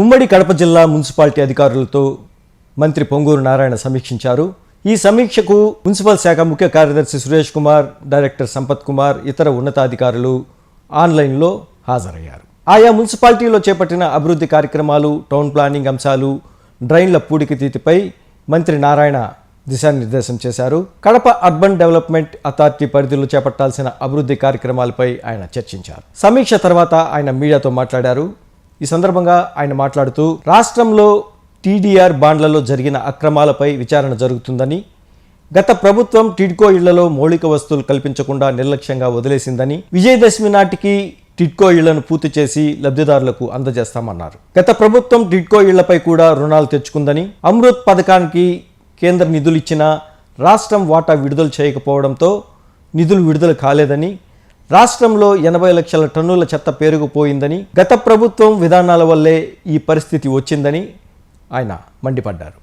ఉమ్మడి కడప జిల్లా మున్సిపాలిటీ అధికారులతో మంత్రి పొంగూరు నారాయణ సమీక్షించారు. ఈ సమీక్షకు మున్సిపల్ శాఖ ముఖ్య కార్యదర్శి సురేష్ కుమార్ డైరెక్టర్ సంపత్ కుమార్ ఇతర ఉన్నతాధికారులు ఆన్లైన్లో హాజరయ్యారు. ఆయా మున్సిపాలిటీలో చేపట్టిన అభివృద్ధి కార్యక్రమాలు టౌన్ ప్లానింగ్ అంశాలు డ్రైన్ల పూడికతీతిపై మంత్రి నారాయణ దిశానిర్దేశం చేశారు. కడప అర్బన్ డెవలప్మెంట్ అథారిటీ పరిధిలో చేపట్టాల్సిన అభివృద్ధి కార్యక్రమాలపై ఆయన చర్చించారు. సమీక్ష తర్వాత ఆయన మీడియాతో మాట్లాడారు. ఈ సందర్భంగా ఆయన మాట్లాడుతూ రాష్ట్రంలో టీడీఆర్ బాండ్లలో జరిగిన అక్రమాలపై విచారణ జరుగుతుందని గత ప్రభుత్వం టిడ్కో ఇళ్ళలో మౌలిక వస్తువులు కల్పించకుండా నిర్లక్ష్యంగా వదిలేసిందని విజయదశమి నాటికి టిడ్కో ఇళ్ళను పూర్తి చేసి లబ్ధిదారులకు అందజేస్తామన్నారు. గత ప్రభుత్వం టిడ్కో ఇళ్ళపై కూడా రుణాలు తెచ్చుకుందని అమృత్ పథకానికి కేంద్ర నిధులు ఇచ్చినా రాష్ట్రం వాటా విడుదల చేయకపోవడంతో నిధులు విడుదల కాలేదని రాష్ట్రంలో ఎనభై లక్షల టన్నుల చెత్త పేరుకుపోయిందని గత ప్రభుత్వం విధానాల వల్లే ఈ పరిస్థితి వచ్చిందని ఆయన మండిపడ్డారు.